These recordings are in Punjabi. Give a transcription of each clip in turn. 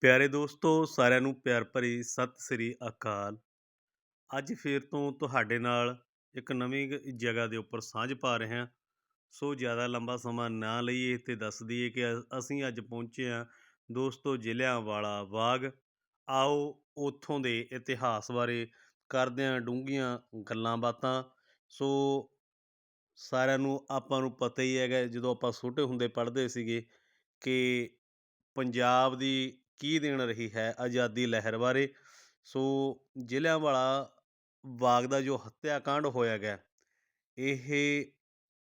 ਪਿਆਰੇ ਦੋਸਤੋ, ਸਾਰਿਆਂ ਨੂੰ ਪਿਆਰ ਭਰੀ ਸਤਿ ਸ੍ਰੀ ਅਕਾਲ। ਅੱਜ ਫੇਰ ਤੋਂ ਤੁਹਾਡੇ ਨਾਲ ਇੱਕ ਨਵੀਂ ਜਗ੍ਹਾ ਦੇ ਉੱਪਰ ਸਾਂਝ ਪਾ ਰਹੇ ਹਾਂ। ਸੋ ਜ਼ਿਆਦਾ ਲੰਬਾ ਸਮਾਂ ਨਾ ਲਈਏ ਤੇ ਦੱਸ ਦਈਏ ਕਿ ਅ- ਅਸੀਂ ਅੱਜ ਪਹੁੰਚੇ ਹਾਂ ਦੋਸਤੋ ਜ਼ਿਲ੍ਹਿਆਂ ਵਾਲਾ ਬਾਗ। ਆਓ ਉੱਥੋਂ ਦੇ ਇਤਿਹਾਸ ਬਾਰੇ ਕਰਦੇ ਹਾਂ ਡੂੰਘੀਆਂ ਗੱਲਾਂ ਬਾਤਾਂ। ਸੋ ਸਾਰਿਆਂ ਨੂੰ, ਆਪਾਂ ਨੂੰ ਪਤਾ ਹੀ ਹੈਗਾ, ਜਦੋਂ ਆਪਾਂ ਛੋਟੇ ਹੁੰਦੇ ਪੜ੍ਹਦੇ ਸੀਗੇ ਕਿ ਪੰਜਾਬ ਦੀ ਕੀ ਦੇਣ ਰਹੀ ਹੈ ਆਜ਼ਾਦੀ ਲਹਿਰ ਬਾਰੇ? ਸੋ ਜ਼ਿਲ੍ਹਿਆਂਵਾਲਾ ਬਾਗ ਦਾ ਜੋ ਹੱਤਿਆਕਾਂਡ ਹੋਇਆ ਗਿਆ, ਇਹ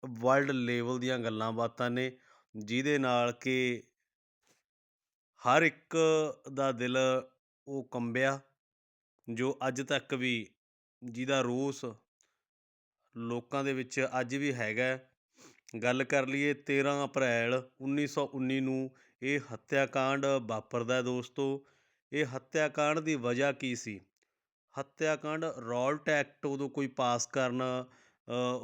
ਵਰਲਡ ਲੈਵਲ ਦੀਆਂ ਗੱਲਾਂ ਬਾਤਾਂ ਨੇ, ਜਿਹਦੇ ਨਾਲ ਕਿ ਹਰ ਇੱਕ ਦਾ ਦਿਲ ਉਹ ਕੰਬਿਆ, ਜੋ ਅੱਜ ਤੱਕ ਵੀ ਜਿਹਦਾ ਰੋਸ ਲੋਕਾਂ ਦੇ ਵਿੱਚ ਅੱਜ ਵੀ ਹੈਗਾ। ਗੱਲ ਕਰ ਲਈਏ 13 ਅਪ੍ਰੈਲ 1919 ਨੂੰ ਇਹ ਹੱਤਿਆਕਾਂਡ ਵਾਪਰਦਾ ਦੋਸਤੋ। ਇਹ ਹੱਤਿਆਕਾਂਡ ਦੀ ਵਜ੍ਹਾ ਕੀ ਸੀ? ਹੱਤਿਆਕਾਂਡ ਰੋਲਟ ਐਕਟ ਉਦੋਂ ਕੋਈ ਪਾਸ ਕਰਨ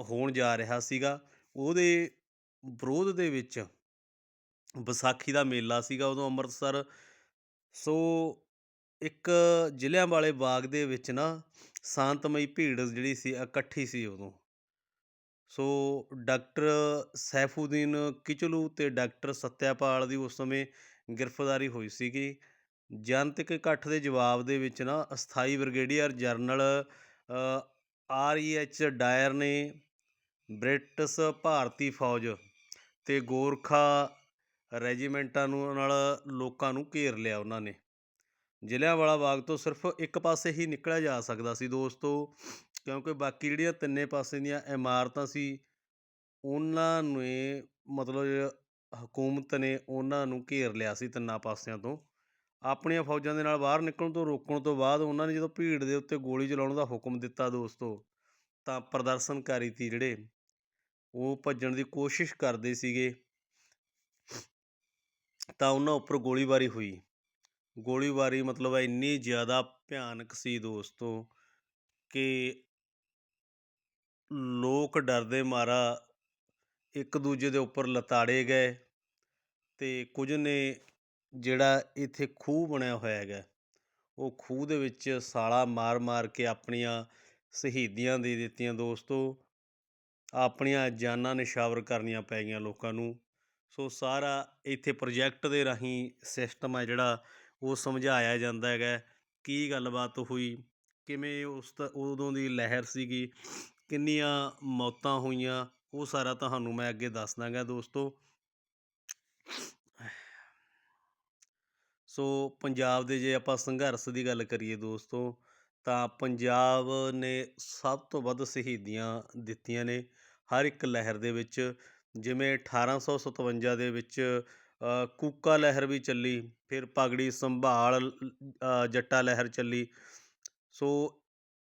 ਹੋਣ ਜਾ ਰਿਹਾ ਸੀਗਾ। ਉਹਦੇ ਵਿਰੋਧ ਦੇ ਵਿੱਚ ਵਿਸਾਖੀ ਦਾ ਮੇਲਾ ਸੀਗਾ ਉਦੋਂ ਅੰਮ੍ਰਿਤਸਰ। ਸੋ ਇੱਕ ਜ਼ਿਲ੍ਹਿਆਂ ਵਾਲੇ ਬਾਗ ਦੇ ਵਿੱਚ ਨਾ ਸ਼ਾਂਤਮਈ ਭੀੜ ਜਿਹੜੀ ਸੀ, ਇਕੱਠੀ ਸੀ ਉਦੋਂ। ਸੋ ਡਾਕਟਰ ਸੈਫੂਦੀਨ ਕਿਚਲੂ ਅਤੇ ਡਾਕਟਰ ਸੱਤਿਆਪਾਲ ਦੀ ਉਸ ਸਮੇਂ ਗ੍ਰਿਫਤਾਰੀ ਹੋਈ ਸੀਗੀ। ਜਨਤਕ ਇਕੱਠ ਦੇ ਜਵਾਬ ਦੇ ਵਿੱਚ ਨਾ ਅਸਥਾਈ brigadier general R E H Dyer ਨੇ ਬ੍ਰਿਟਿਸ਼ ਭਾਰਤੀ ਫੌਜ ਤੇ ਗੋਰਖਾ ਰੈਜੀਮੈਂਟਾਂ ਨੂੰ ਨਾਲ ਲੋਕਾਂ ਨੂੰ ਘੇਰ ਲਿਆ ਉਹਨਾਂ ਨੇ। ਜ਼ਿਲ੍ਹਿਆਂਵਾਲਾ ਬਾਗ ਤੋਂ ਸਿਰਫ ਇੱਕ ਪਾਸੇ ਹੀ ਨਿਕਲਿਆ ਜਾ ਸਕਦਾ ਸੀ ਦੋਸਤੋ। ਕਿਉਂਕਿ ਬਾਕੀ ਜਿਹੜੀਆਂ ਤਿੰਨੇ ਪਾਸੇ ਦੀਆਂ ਇਮਾਰਤਾਂ ਸੀ, ਉਹਨਾਂ ਨੇ ਮਤਲਬ ਹਕੂਮਤ ਨੇ ਉਹਨਾਂ ਨੂੰ ਘੇਰ ਲਿਆ ਸੀ ਤਿੰਨਾਂ ਪਾਸਿਆਂ ਤੋਂ। ਆਪਣੀਆਂ ਫੌਜਾਂ ਦੇ ਨਾਲ ਬਾਹਰ ਨਿਕਲਣ ਤੋਂ ਰੋਕਣ ਤੋਂ ਬਾਅਦ ਉਹਨਾਂ ਨੇ ਜਦੋਂ ਭੀੜ ਦੇ ਉੱਤੇ ਗੋਲੀ ਚਲਾਉਣ ਦਾ ਹੁਕਮ ਦਿੱਤਾ ਦੋਸਤੋ, ਤਾਂ ਪ੍ਰਦਰਸ਼ਨਕਾਰੀ ਸੀ ਜਿਹੜੇ, ਉਹ ਭੱਜਣ ਦੀ ਕੋਸ਼ਿਸ਼ ਕਰਦੇ ਸੀਗੇ। ਤਾਂ ਉਹਨਾਂ ਉੱਪਰ ਗੋਲੀਬਾਰੀ ਹੋਈ। ਗੋਲੀਬਾਰੀ ਮਤਲਬ ਇੰਨੀ ਜ਼ਿਆਦਾ ਭਿਆਨਕ ਸੀ ਦੋਸਤੋ, ਕਿ ਲੋਕ ਡਰਦੇ ਮਾਰਾ ਇੱਕ ਦੂਜੇ ਦੇ ਉੱਪਰ ਲਤਾੜੇ ਗਏ ਅਤੇ ਕੁਝ ਨੇ ਜਿਹੜਾ ਇੱਥੇ ਖੂਹ ਬਣਿਆ ਹੋਇਆ ਹੈਗਾ, ਉਹ ਖੂਹ ਦੇ ਵਿੱਚ ਸਾਲਾ ਮਾਰ-ਮਾਰ ਕੇ ਆਪਣੀਆਂ ਸ਼ਹੀਦੀਆਂ ਦੇ ਦਿੱਤੀਆਂ ਦੋਸਤੋ। ਆਪਣੀਆਂ ਜਾਨਾਂ ਨਿਸ਼ਾਵਰ ਕਰਨੀਆਂ ਪੈ ਗਈਆਂ ਲੋਕਾਂ ਨੂੰ। ਸੋ ਸਾਰਾ ਇੱਥੇ ਪ੍ਰੋਜੈਕਟ ਦੇ ਰਾਹੀਂ ਸਿਸਟਮ ਹੈ ਜਿਹੜਾ, ਉਹ ਸਮਝਾਇਆ ਜਾਂਦਾ ਹੈਗਾ। ਕੀ ਗੱਲਬਾਤ ਹੋਈ? ਕਿਵੇਂ ਉਸ ਤ- ਉਦੋਂ ਦੀ ਲਹਿਰ ਸੀਗੀ? ਕਿੰਨੀਆਂ ਮੌਤਾਂ ਹੋਈਆਂ, ਉਹ ਸਾਰਾ ਤੁਹਾਨੂੰ ਮੈਂ ਅੱਗੇ ਦੱਸ ਦਾਂਗਾ ਦੋਸਤੋ। ਸੋ ਪੰਜਾਬ ਦੇ ਜੇ ਆਪਾਂ ਸੰਘਰਸ਼ ਦੀ ਗੱਲ ਕਰੀਏ ਦੋਸਤੋ, ਤਾਂ ਪੰਜਾਬ ਨੇ ਸਭ ਤੋਂ ਵੱਧ ਸ਼ਹੀਦੀਆਂ ਦਿੱਤੀਆਂ ਨੇ ਹਰ ਇੱਕ ਲਹਿਰ ਦੇ ਵਿੱਚ। ਜਿਵੇਂ 1857 ਦੇ ਵਿੱਚ ਕੂਕਾ ਲਹਿਰ ਵੀ ਚੱਲੀ, ਫਿਰ ਪਗੜੀ ਸੰਭਾਲ ਜੱਟਾ ਲਹਿਰ ਚੱਲੀ। ਸੋ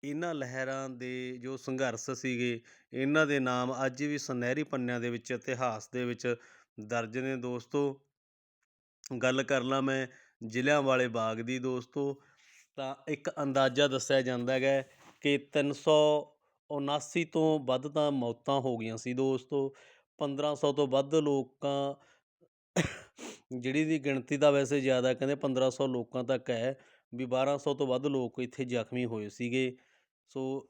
ਇਹਨਾਂ ਲਹਿਰਾਂ ਦੇ ਜੋ ਸੰਘਰਸ਼ ਸੀਗੇ, ਇਹਨਾਂ ਦੇ ਨਾਮ ਅੱਜ ਵੀ ਸੁਨਹਿਰੀ ਪੰਨਿਆਂ ਦੇ ਵਿੱਚ, ਇਤਿਹਾਸ ਦੇ ਵਿੱਚ ਦਰਜ ਨੇ ਦੋਸਤੋ। ਗੱਲ ਕਰ ਲਾਂ ਮੈਂ ਜ਼ਿਲ੍ਹਿਆਂ ਵਾਲੇ ਬਾਗ ਦੀ ਦੋਸਤੋ, ਤਾਂ ਇੱਕ ਅੰਦਾਜ਼ਾ ਦੱਸਿਆ ਜਾਂਦਾ ਹੈਗਾ ਕਿ 379 ਤੋਂ ਵੱਧ ਤਾਂ ਮੌਤਾਂ ਹੋ ਗਈਆਂ ਸੀ ਦੋਸਤੋ। 1500 ਤੋਂ ਵੱਧ ਲੋਕਾਂ, ਜਿਹੜੀ ਦੀ ਗਿਣਤੀ ਦਾ ਵੈਸੇ ਜ਼ਿਆਦਾ ਕਹਿੰਦੇ 1500 ਲੋਕਾਂ ਤੱਕ ਹੈ, ਵੀ 1200 ਤੋਂ ਵੱਧ ਲੋਕ ਇੱਥੇ ਜ਼ਖਮੀ ਹੋਏ ਸੀਗੇ। ਸੋ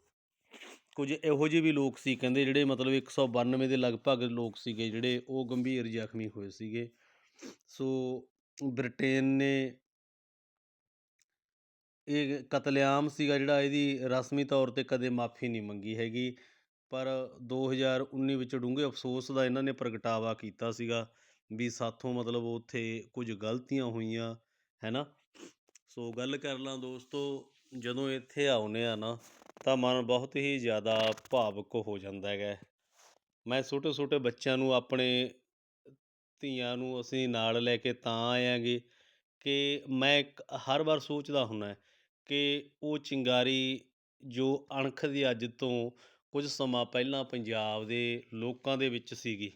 ਕੁਝ ਇਹੋ ਜਿਹੇ ਵੀ ਲੋਕ ਸੀ ਕਹਿੰਦੇ ਜਿਹੜੇ ਮਤਲਬ 192 ਦੇ ਲਗਭਗ ਲੋਕ ਸੀਗੇ ਜਿਹੜੇ ਉਹ ਗੰਭੀਰ ਜ਼ਖਮੀ ਹੋਏ ਸੀਗੇ। ਸੋ ਬ੍ਰਿਟੇਨ ਨੇ ਇਹ ਕਤਲੇਆਮ ਸੀਗਾ ਜਿਹੜਾ ਇਹਦੀ ਰਸਮੀ ਤੌਰ ਤੇ ਕਦੇ ਮਾਫੀ ਨਹੀਂ ਮੰਗੀ ਹੈਗੀ। ਪਰ 2019 ਵਿੱਚ ਡੂੰਘੇ ਅਫਸੋਸ ਦਾ ਇਹਨਾਂ ਨੇ ਪ੍ਰਗਟਾਵਾ ਕੀਤਾ ਸੀਗਾ ਵੀ ਸਾਥੋਂ ਮਤਲਬ ਉੱਥੇ ਕੁਝ ਗਲਤੀਆਂ ਹੋਈਆਂ, ਹੈ ਨਾ? ਸੋ ਗੱਲ ਕਰ ਲਾਂ ਦੋਸਤੋ, ਜਦੋਂ ਇੱਥੇ ਆਉਨੇ ਆ ਨਾ ਤਾਂ ਮਨ ਬਹੁਤ ਹੀ ਜ਼ਿਆਦਾ ਭਾਵੁਕ ਹੋ ਜਾਂਦਾ ਹੈਗਾ ਮੈਂ ਛੋਟੇ ਛੋਟੇ ਬੱਚਿਆਂ ਨੂੰ, ਆਪਣੇ ਧੀਆਂ ਨੂੰ ਅਸੀਂ ਨਾਲ ਲੈ ਕੇ ਤਾਂ ਆਇਆਂਗੇ ਕਿ ਮੈਂ ਹਰ ਵਾਰ ਸੋਚਦਾ ਹੁੰਦਾ ਕਿ ਉਹ ਚਿੰਗਾਰੀ ਜੋ ਅਣਖ ਦੀ ਅੱਜ ਤੋਂ ਕੁਝ ਸਮਾਂ ਪਹਿਲਾਂ ਪੰਜਾਬ ਦੇ ਲੋਕਾਂ ਦੇ ਵਿੱਚ ਸੀਗੀ,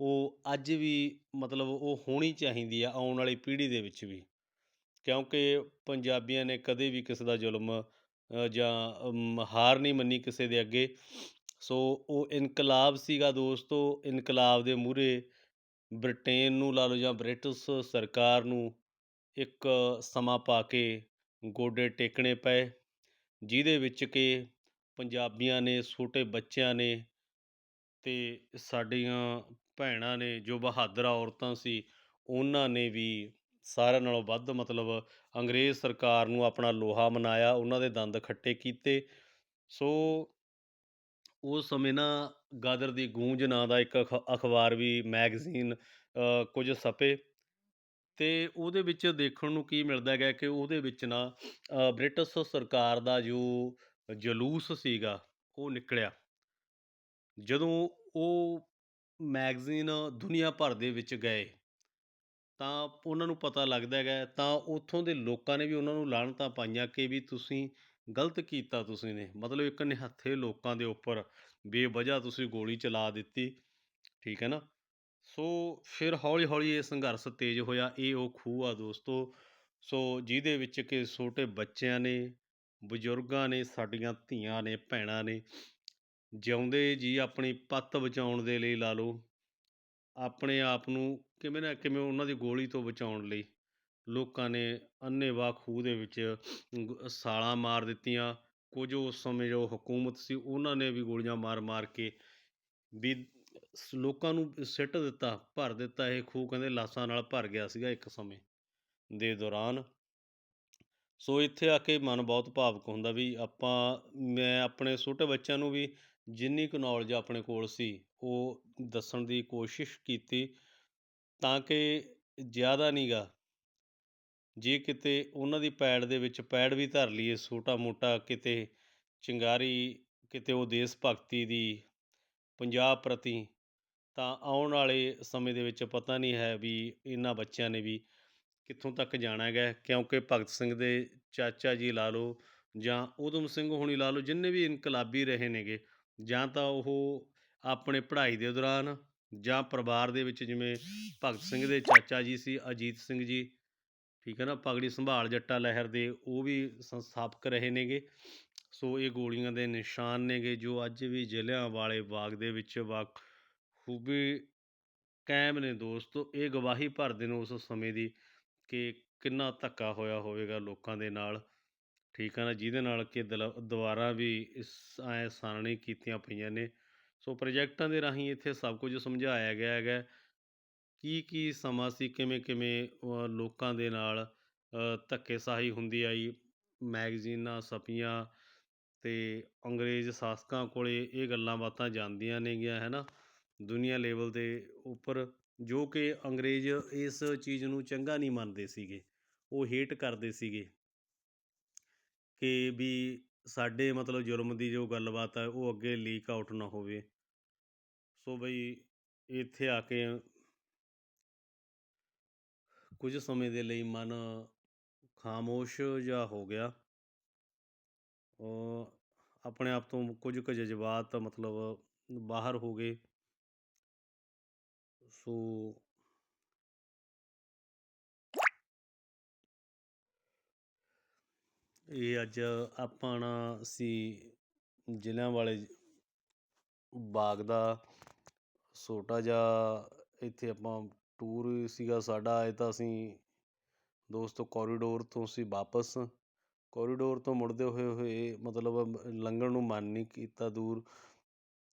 ਉਹ ਅੱਜ ਵੀ ਮਤਲਬ ਉਹ ਹੋਣੀ ਚਾਹੀਦੀ ਆ ਆਉਣ ਵਾਲੀ ਪੀੜ੍ਹੀ ਦੇ ਵਿੱਚ ਵੀ। ਕਿਉਂਕਿ ਪੰਜਾਬੀਆਂ ਨੇ ਕਦੇ ਵੀ ਕਿਸੇ ਦਾ ਜ਼ੁਲਮ ਜਾਂ ਹਾਰ ਨਹੀਂ ਮੰਨੀ ਕਿਸੇ ਦੇ ਅੱਗੇ। ਸੋ ਉਹ ਇਨਕਲਾਬ ਸੀਗਾ ਦੋਸਤੋ, ਇਨਕਲਾਬ ਦੇ ਮੂਹਰੇ ਬ੍ਰਿਟੇਨ ਨੂੰ ਲਾ ਲਓ ਜਾਂ ਬ੍ਰਿਟਿਸ਼ ਸਰਕਾਰ ਨੂੰ ਇੱਕ ਸਮਾਂ ਪਾ ਕੇ ਗੋਡੇ ਟੇਕਣੇ ਪਏ, ਜਿਹਦੇ ਵਿੱਚ ਕਿ ਪੰਜਾਬੀਆਂ ਨੇ, ਛੋਟੇ ਬੱਚਿਆਂ ਨੇ ਤੇ ਸਾਡੀਆਂ ਭੈਣਾਂ ਨੇ, ਜੋ ਬਹਾਦਰ ਔਰਤਾਂ ਸੀ, ਉਹਨਾਂ ਨੇ ਵੀ ਸਾਰਿਆਂ ਨਾਲੋਂ ਵੱਧ ਮਤਲਬ ਅੰਗਰੇਜ਼ ਸਰਕਾਰ ਨੂੰ ਆਪਣਾ ਲੋਹਾ ਮਨਾਇਆ, ਉਹਨਾਂ ਦੇ ਦੰਦ ਖੱਟੇ ਕੀਤੇ। ਸੋ ਉਸ ਸਮੇਂ ਨਾ ਗਾਦਰ ਦੀ ਗੂੰਜ ਨਾਂ ਦਾ ਇੱਕ ਅਖ, ਅਖਬਾਰ ਵੀ, ਮੈਗਜ਼ੀਨ ਕੁਝ ਛਪੇ। ਤੇ ਉਹਦੇ ਵਿੱਚ ਦੇਖਣ ਨੂੰ ਕੀ ਮਿਲਦਾ ਹੈਗਾ ਕਿ ਉਹਦੇ ਵਿੱਚ ਨਾ ਬ੍ਰਿਟਿਸ਼ ਸਰਕਾਰ ਦਾ ਜੋ ਜਲੂਸ ਸੀਗਾ, ਉਹ ਨਿਕਲਿਆ। ਜਦੋਂ ਉਹ ਮੈਗਜ਼ੀਨ ਦੁਨੀਆ ਭਰ ਦੇ ਵਿੱਚ ਗਏ ਤਾਂ ਉਹਨਾਂ ਨੂੰ ਪਤਾ ਲੱਗਦਾ ਹੈਗਾ ਤਾਂ ਉੱਥੋਂ ਦੇ ਲੋਕਾਂ ਨੇ ਵੀ ਉਹਨਾਂ ਨੂੰ ਲਾਹਨਤਾਂ ਪਾਈਆਂ ਕਿ ਵੀ ਤੁਸੀਂ ਗਲਤ ਕੀਤਾ ਤੁਸੀਂ ਨੇ। ਮਤਲਬ ਇੱਕ ਨਿਹੱਥੇ ਲੋਕਾਂ ਦੇ ਉੱਪਰ ਬੇਵਜ੍ਹਾ ਤੁਸੀਂ ਗੋਲੀ ਚਲਾ ਦਿੱਤੀ, ਠੀਕ ਹੈ ਨਾ? ਸੋ ਫਿਰ ਹੌਲੀ ਹੌਲੀ ਇਹ ਸੰਘਰਸ਼ ਤੇਜ਼ ਹੋਇਆ, ਇਹ ਉਹ ਖੂਹ ਆ ਦੋਸਤੋ। ਸੋ ਜਿਹਦੇ ਵਿੱਚ ਕਿ ਛੋਟੇ ਬੱਚਿਆਂ ਨੇ, ਬਜ਼ੁਰਗਾਂ ਨੇ, ਸਾਡੀਆਂ ਧੀਆਂ ਨੇ, ਭੈਣਾਂ ਨੇ, ਜਿਉਂਦੇ ਜੀ ਆਪਣੀ ਪੱਤ ਬਚਾਉਣ ਦੇ ਲਈ ਲਾ ਲਓ, ਆਪਣੇ ਆਪ ਨੂੰ ਕਿਵੇਂ ਨਾ ਕਿਵੇਂ ਉਹਨਾਂ ਦੀ ਗੋਲੀ ਤੋਂ ਬਚਾਉਣ ਲਈ ਲੋਕਾਂ ਨੇ ਅੰਨ੍ਹੇਵਾਹ ਖੂਹ ਦੇ ਵਿੱਚ ਗ- ਛਾਲਾਂ ਮਾਰ ਦਿੱਤੀਆਂ। ਕੁਝ ਉਸ ਸਮੇਂ ਜੋ ਹਕੂਮਤ ਸੀ, ਉਹਨਾਂ ਨੇ ਵੀ ਗੋਲੀਆਂ ਮਾਰ-ਮਾਰ ਕੇ ਵੀ ਲੋਕਾਂ ਨੂੰ ਸਿੱਟ ਦਿੱਤਾ, ਭਰ ਦਿੱਤਾ। ਇਹ ਖੂਹ ਕਹਿੰਦੇ ਲਾਸ਼ਾਂ ਨਾਲ ਭਰ ਗਿਆ ਸੀਗਾ ਇੱਕ ਸਮੇਂ ਦੇ ਦੌਰਾਨ। ਸੋ ਇੱਥੇ ਆ ਕੇ ਮਨ ਬਹੁਤ ਭਾਵਕ ਹੁੰਦਾ ਵੀ ਆਪਾਂ, ਮੈਂ ਆਪਣੇ ਛੋਟੇ ਬੱਚਿਆਂ ਨੂੰ ਵੀ ਜਿੰਨੀ ਕੁ ਨੌਲੇਜ ਆਪਣੇ ਕੋਲ ਸੀ, ਉਹ ਦੱਸਣ ਦੀ ਕੋਸ਼ਿਸ਼ ਕੀਤੀ। ਤਾਂ ਕਿ ਜ਼ਿਆਦਾ ਨਹੀਂ ਗਾ। ਜੇ ਕਿਤੇ ਉਹਨਾਂ ਦੀ ਪੈੜ ਦੇ ਵਿੱਚ ਪੈੜ ਵੀ ਧਰ ਲਈਏ ਛੋਟਾ ਮੋਟਾ ਕਿਤੇ ਚਿੰਗਾਰੀ, ਕਿਤੇ ਉਹ ਦੇਸ਼ ਭਗਤੀ ਦੀ ਪੰਜਾਬ ਪ੍ਰਤੀ, ਤਾਂ ਆਉਣ ਵਾਲੇ ਸਮੇਂ ਦੇ ਵਿੱਚ ਪਤਾ ਨਹੀਂ ਹੈ ਵੀ ਇਹਨਾਂ ਬੱਚਿਆਂ ਨੇ ਵੀ ਕਿੱਥੋਂ ਤੱਕ ਜਾਣਾ ਹੈਗਾ। ਕਿਉਂਕਿ ਭਗਤ ਸਿੰਘ ਦੇ ਚਾਚਾ ਜੀ ਲਾ ਲਓ ਜਾਂ ਊਧਮ ਸਿੰਘ ਹੋਣੀ ਲਾ ਲਓ, ਜਿੰਨੇ ਵੀ ਇਨਕਲਾਬੀ ਰਹੇ ਨੇਗੇ, ਜਾਂ ਤਾਂ ਉਹ ਆਪਣੇ ਪੜ੍ਹਾਈ ਦੇ ਦੌਰਾਨ ਜਾਂ ਪਰਿਵਾਰ ਦੇ ਵਿੱਚ ਜਿਵੇਂ ਭਗਤ ਸਿੰਘ ਦੇ ਚਾਚਾ ਜੀ ਸੀ, ਅਜੀਤ ਸਿੰਘ ਜੀ, ਠੀਕ ਹੈ ਨਾ, ਪਗੜੀ ਸੰਭਾਲ ਜੱਟਾ ਲਹਿਰ ਦੇ ਉਹ ਵੀ ਸੰਸਥਾਪਕ ਰਹੇ ਨੇਗੇ। ਸੋ ਇਹ ਗੋਲੀਆਂ ਦੇ ਨਿਸ਼ਾਨ ਨੇਗੇ ਜੋ ਅੱਜ ਵੀ ਜ਼ਿਲ੍ਹਿਆਂ ਵਾਲੇ ਬਾਗ ਦੇ ਵਿੱਚ ਖੂਬੀ ਕਾਇਮ ਨੇ ਦੋਸਤੋ, ਇਹ ਗਵਾਹੀ ਭਰਦੇ ਨੇ ਉਸ ਸਮੇਂ ਦੀ ਕਿ ਕਿੰਨਾ ਧੱਕਾ ਹੋਇਆ ਹੋਵੇਗਾ ਲੋਕਾਂ ਦੇ ਨਾਲ। ਠੀਕ ਹੈ ਨਾ, ਜਿਹਦੇ ਨਾਲ ਕਿ ਦਲ ਦੁਬਾਰਾ ਵੀ ਇਸ ਐ ਸਾਰਣੀ ਕੀਤੀਆਂ ਪਈਆਂ ਨੇ। ਸੋ ਪ੍ਰੋਜੈਕਟਾਂ ਦੇ ਰਾਹੀਂ ਇੱਥੇ ਸਭ ਕੁਝ ਸਮਝਾਇਆ ਗਿਆ ਹੈਗਾ। ਕੀ ਕੀ ਸਮਾਂ ਸੀ? ਕਿਵੇਂ ਕਿਵੇਂ ਲੋਕਾਂ ਦੇ ਨਾਲ ਧੱਕੇਸ਼ਾਹੀ ਹੁੰਦੀ ਆਈ? ਮੈਗਜ਼ੀਨਾਂ ਛਪੀਆਂ ਤੇ ਅੰਗਰੇਜ਼ ਸ਼ਾਸਕਾਂ ਕੋਲੇ ਇਹ ਗੱਲਾਂ ਬਾਤਾਂ ਜਾਂਦੀਆਂ ਨੇਗੀਆਂ, ਹੈ ਨਾ? ਦੁਨੀਆ ਲੈਵਲ ਦੇ ਉੱਪਰ, ਜੋ ਕਿ ਅੰਗਰੇਜ਼ ਇਸ ਚੀਜ਼ ਨੂੰ ਚੰਗਾ ਨਹੀਂ ਮੰਨਦੇ ਸੀਗੇ। ਉਹ ਹੇਟ ਕਰਦੇ ਸੀਗੇ ਕਿ ਵੀ ਸਾਡੇ ਮਤਲਬ ਜ਼ੁਲਮ ਦੀ ਜੋ ਗੱਲਬਾਤ ਹੈ ਉਹ ਅੱਗੇ ਲੀਕ ਆਊਟ ਨਾ ਹੋਵੇ। ਸੋ ਬਈ, ਇੱਥੇ ਆ ਕੇ ਕੁਝ ਸਮੇਂ ਦੇ ਲਈ ਮਨ ਖਾਮੋਸ਼ ਜਿਹਾ ਹੋ ਗਿਆ। ਉਹ ਆਪਣੇ ਆਪ ਤੋਂ ਕੁਝ ਕੁ ਜਜ਼ਬਾਤ ਮਤਲਬ ਬਾਹਰ ਹੋ ਗਏ। ਸੋ ਇਹ ਅੱਜ ਆਪਾਂ ਨਾ ਅਸੀਂ ਜ਼ਿਲ੍ਹਿਆਂ ਵਾਲੇ ਬਾਗ ਦਾ ਛੋਟਾ ਜਿਹਾ ਇੱਥੇ ਆਪਾਂ ਟੂਰ ਸੀਗਾ ਸਾਡਾ। ਇਹ ਤਾਂ ਅਸੀਂ ਦੋਸਤੋ ਕੋਰੀਡੋਰ ਤੋਂ ਅਸੀਂ ਵਾਪਸ। ਕੋਰੀਡੋਰ ਤੋਂ ਮੁੜਦੇ ਹੋਏ ਹੋਏ ਮਤਲਬ ਲੰਘਣ ਨੂੰ ਮਨ ਨਹੀਂ ਕੀਤਾ ਦੂਰ।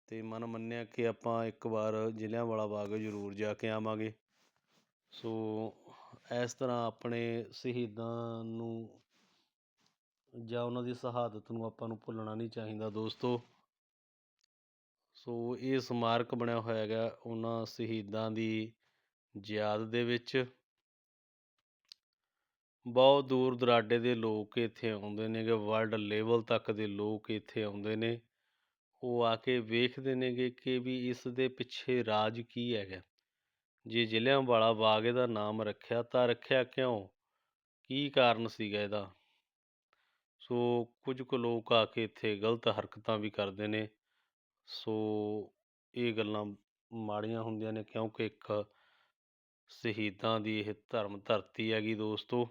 ਤੇ ਮਨ ਮੰਨਿਆ ਕਿ ਆਪਾਂ ਇੱਕ ਵਾਰ ਜ਼ਿਲ੍ਹਿਆਂ ਵਾਲਾ ਬਾਗ ਜ਼ਰੂਰ ਜਾ ਕੇ ਆਵਾਂਗੇ। ਸੋ ਇਸ ਤਰ੍ਹਾਂ ਆਪਣੇ ਸ਼ਹੀਦਾਂ ਨੂੰ ਜਾਂ ਉਹਨਾਂ ਦੀ ਸ਼ਹਾਦਤ ਨੂੰ ਆਪਾਂ ਨੂੰ ਭੁੱਲਣਾ ਨਹੀਂ ਚਾਹੀਦਾ ਦੋਸਤੋ। ਸੋ ਇਹ ਸਮਾਰਕ ਬਣਿਆ ਹੋਇਆ ਹੈਗਾ ਉਹਨਾਂ ਸ਼ਹੀਦਾਂ ਦੀ ਯਾਦ ਦੇ ਵਿੱਚ। ਬਹੁਤ ਦੂਰ ਦੁਰਾਡੇ ਦੇ ਲੋਕ ਇੱਥੇ ਆਉਂਦੇ ਨੇਗੇ ਵਰਲਡ ਲੈਵਲ ਤੱਕ ਦੇ ਲੋਕ ਇੱਥੇ ਆਉਂਦੇ ਨੇ। ਉਹ ਆ ਕੇ ਵੇਖਦੇ ਨੇਗੇ ਕਿ ਵੀ ਇਸ ਦੇ ਪਿੱਛੇ ਰਾਜ ਕੀ ਹੈਗਾ। ਜੇ ਜ਼ਿਲ੍ਹਿਆਂ ਵਾਲਾ ਬਾਗ ਇਹਦਾ ਨਾਮ ਰੱਖਿਆ ਤਾਂ ਰੱਖਿਆ ਕਿਉਂ? ਕੀ ਕਾਰਨ ਸੀਗਾ ਇਹਦਾ? ਸੋ ਕੁਝ ਕੁ ਲੋਕ ਆ ਕੇ ਇੱਥੇ ਗਲਤ ਹਰਕਤਾਂ ਵੀ ਕਰਦੇ ਨੇ। ਸੋ ਇਹ ਗੱਲਾਂ ਮਾੜੀਆਂ ਹੁੰਦੀਆਂ ਨੇ ਕਿਉਂਕਿ ਇੱਕ ਸ਼ਹੀਦਾਂ ਦੀ ਇਹ ਧਰਮ ਧਰਤੀ ਹੈਗੀ ਦੋਸਤੋ,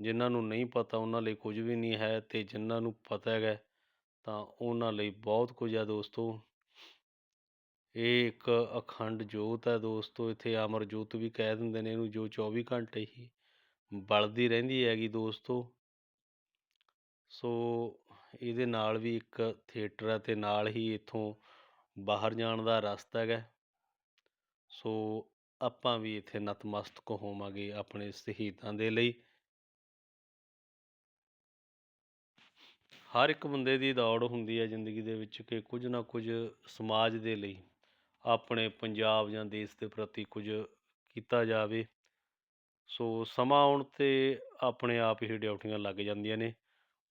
ਜਿਨ੍ਹਾਂ ਨੂੰ ਨਹੀਂ ਪਤਾ ਉਹਨਾਂ ਲਈ ਕੁਝ ਵੀ ਨਹੀਂ ਹੈ ਤੇ ਜਿਨ੍ਹਾਂ ਨੂੰ ਪਤਾ ਹੈਗਾ ਤਾਂ ਉਹਨਾਂ ਲਈ ਬਹੁਤ ਕੁਝ ਹੈ ਦੋਸਤੋ। ਇਹ ਇੱਕ ਅਖੰਡ ਜੋਤ ਹੈ ਦੋਸਤੋ, ਇੱਥੇ ਅਮਰ ਜੋਤ ਵੀ ਕਹਿ ਦਿੰਦੇ ਨੇ ਇਹਨੂੰ ਜੋ 24 ਘੰਟੇ ਹੀ ਬਲਦੀ ਰਹਿੰਦੀ ਹੈਗੀ ਦੋਸਤੋ। ਸੋ ਇਹਦੇ ਨਾਲ ਵੀ ਇੱਕ ਥੀਏਟਰ ਹੈ ਅਤੇ ਨਾਲ ਹੀ ਇੱਥੋਂ ਬਾਹਰ ਜਾਣ ਦਾ ਰਸਤਾ ਹੈਗਾ। ਸੋ ਆਪਾਂ ਵੀ ਇੱਥੇ ਨਤਮਸਤਕ ਹੋਵਾਂਗੇ ਆਪਣੇ ਸ਼ਹੀਦਾਂ ਦੇ ਲਈ। ਹਰ ਇੱਕ ਬੰਦੇ ਦੀ ਦੌੜ ਹੁੰਦੀ ਹੈ ਜ਼ਿੰਦਗੀ ਦੇ ਵਿੱਚ ਕਿ ਕੁਝ ਨਾ ਕੁਝ ਸਮਾਜ ਦੇ ਲਈ ਆਪਣੇ ਪੰਜਾਬ ਜਾਂ ਦੇਸ਼ ਦੇ ਪ੍ਰਤੀ ਕੁਝ ਕੀਤਾ ਜਾਵੇ। ਸੋ ਸਮਾਂ ਆਉਣ 'ਤੇ ਆਪਣੇ ਆਪ ਹੀ ਡਿਊਟੀਆਂ ਲੱਗ ਜਾਂਦੀਆਂ ਨੇ।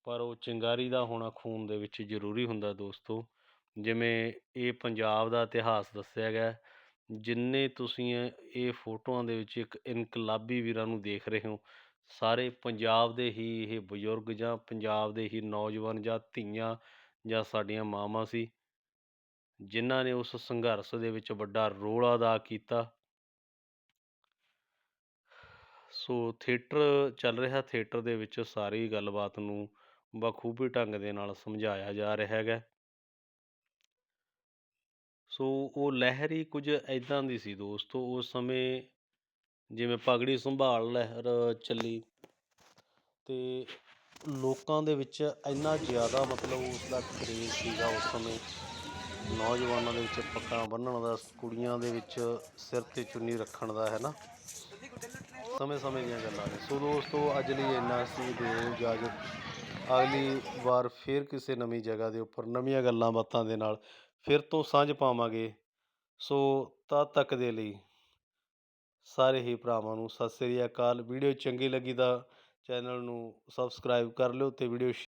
ਪਰ ਉਹ ਚਿੰਗਾਰੀ ਦਾ ਹੋਣਾ ਖੂਨ ਦੇ ਵਿੱਚ ਜ਼ਰੂਰੀ ਹੁੰਦਾ ਦੋਸਤੋ। ਜਿਵੇਂ ਇਹ ਪੰਜਾਬ ਦਾ ਇਤਿਹਾਸ ਦੱਸਿਆ ਗਿਆ ਜਿੰਨੇ ਤੁਸੀਂ ਇਹ ਫੋਟੋਆਂ ਦੇ ਵਿੱਚ ਇੱਕ ਇਨਕਲਾਬੀ ਵੀਰਾਂ ਨੂੰ ਦੇਖ ਰਹੇ ਹੋ, ਸਾਰੇ ਪੰਜਾਬ ਦੇ ਹੀ ਇਹ ਬਜ਼ੁਰਗ ਜਾਂ ਪੰਜਾਬ ਦੇ ਹੀ ਨੌਜਵਾਨ ਜਾਂ ਧੀਆਂ ਜਾਂ ਸਾਡੀਆਂ ਮਾਵਾਂ ਸੀ, ਜਿਨ੍ਹਾਂ ਨੇ ਉਸ ਸੰਘਰਸ਼ ਦੇ ਵਿੱਚ ਵੱਡਾ ਰੋਲ ਅਦਾ ਕੀਤਾ। ਸੋ ਥੀਏਟਰ ਚੱਲ ਰਿਹਾ, ਥੀਏਟਰ ਦੇ ਵਿੱਚ ਸਾਰੀ ਗੱਲਬਾਤ ਨੂੰ ਬਖੂਬੀ ਢੰਗ ਦੇ ਨਾਲ ਸਮਝਾਇਆ ਜਾ ਰਿਹਾ ਹੈਗਾ। ਸੋ ਉਹ ਲਹਿਰ ਹੀ ਕੁਝ ਐਦਾਂ ਦੀ ਸੀ ਦੋਸਤੋ, ਉਸ ਸਮੇਂ ਜਿਵੇਂ ਪਗੜੀ ਸੰਭਾਲ ਲਹਿਰ ਚੱਲੀ ਤੇ ਲੋਕਾਂ ਦੇ ਵਿੱਚ ਇੰਨਾ ਜ਼ਿਆਦਾ ਮਤਲਬ ਉਸ ਦਾ ਕਰੇਜ਼ ਸੀਗਾ ਉਸ ਸਮੇਂ। ਨੌਜਵਾਨਾਂ ਦੇ ਵਿੱਚ ਪੱਗਾਂ ਬੰਨਣ ਦਾ, ਕੁੜੀਆਂ ਦੇ ਵਿੱਚ ਸਿਰ 'ਤੇ ਚੁੰਨੀ ਰੱਖਣ ਦਾ, ਹੈ ਨਾ? ਸਮੇਂ ਸਮੇਂ ਦੀਆਂ ਗੱਲਾਂ ਨੇ। ਸੋ ਦੋਸਤੋ, ਅੱਜ ਲਈ ਇੰਨਾ ਸੀ। ਦੇ ਇਜਾਜ਼ਤ। ਅਗਲੀ ਵਾਰ ਫਿਰ ਕਿਸੇ ਨਵੀਂ ਜਗ੍ਹਾ ਦੇ ਉੱਪਰ ਨਵੀਆਂ ਗੱਲਾਂ ਬਾਤਾਂ ਦੇ ਨਾਲ ਫਿਰ ਤੋਂ ਸਾਂਝ ਪਾਵਾਂਗੇ। ਸੋ ਤਦ ਤੱਕ ਦੇ ਲਈ ਸਾਰੇ ਹੀ ਭਰਾਵਾਂ ਨੂੰ ਸਤਿ ਸ੍ਰੀ ਅਕਾਲ। ਵੀਡੀਓ ਚੰਗੀ ਲੱਗੀ ਤਾਂ ਚੈਨਲ ਨੂੰ ਸਬਸਕ੍ਰਾਈਬ ਕਰ ਲਿਓ ਤੇ ਵੀਡੀਓ